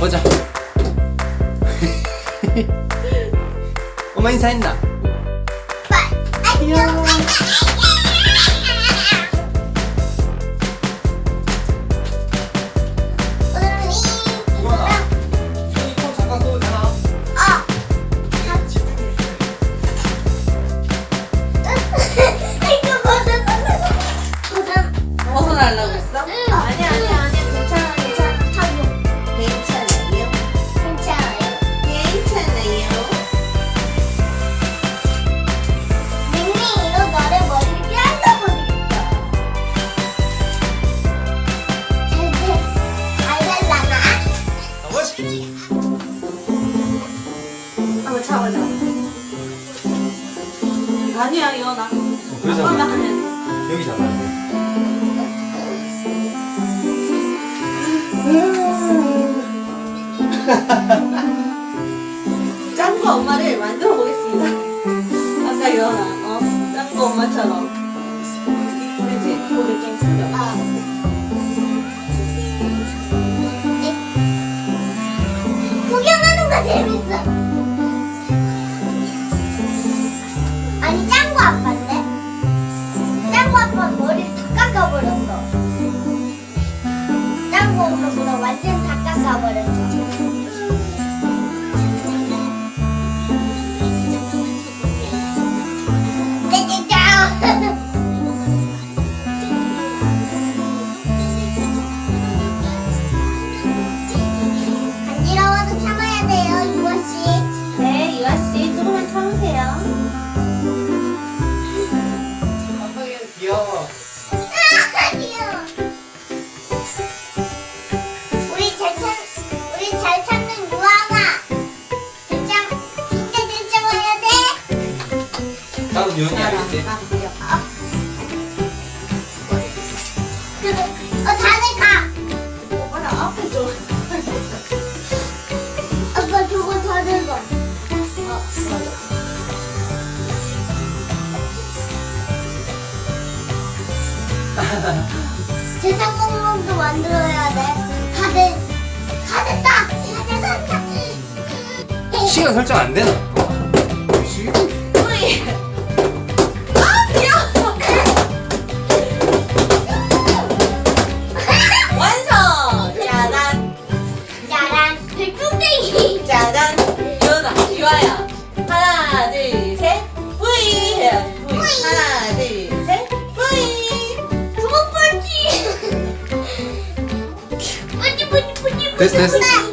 보자. 엄마 인사했나? 안녕. 오늘은 이 이거랑 손 잠깐? 어. 이거 버전 버전 벗어나려고 아니야 이거나 그러자. 아빠가 하면 여기 잡아야 돼. 짱구 엄마를 만들어 보겠습니다 아까 이거나 어? 짱구 엄마처럼 그렇지 고개 좀 숙여 어. 구경하는 거 재밌어. 아니 짱구 아빠인데? 짱구 아빠 머리 다 깎아버렸어. 짱구 엄마보다 완전 다 깎아버렸어. 어, 맞아. 세상 공룡도 만들어야 돼. 다들 다 됐다. 다 됐다. 시간 설정 안 되나? 우리 하나 둘 셋 뿌이 해야지 뿌이. 하나 둘 셋 뿌이 주먹 뻘지. 뿌지 뿌지 뿌지 뿌지. 됐어, 됐어. 뿌지.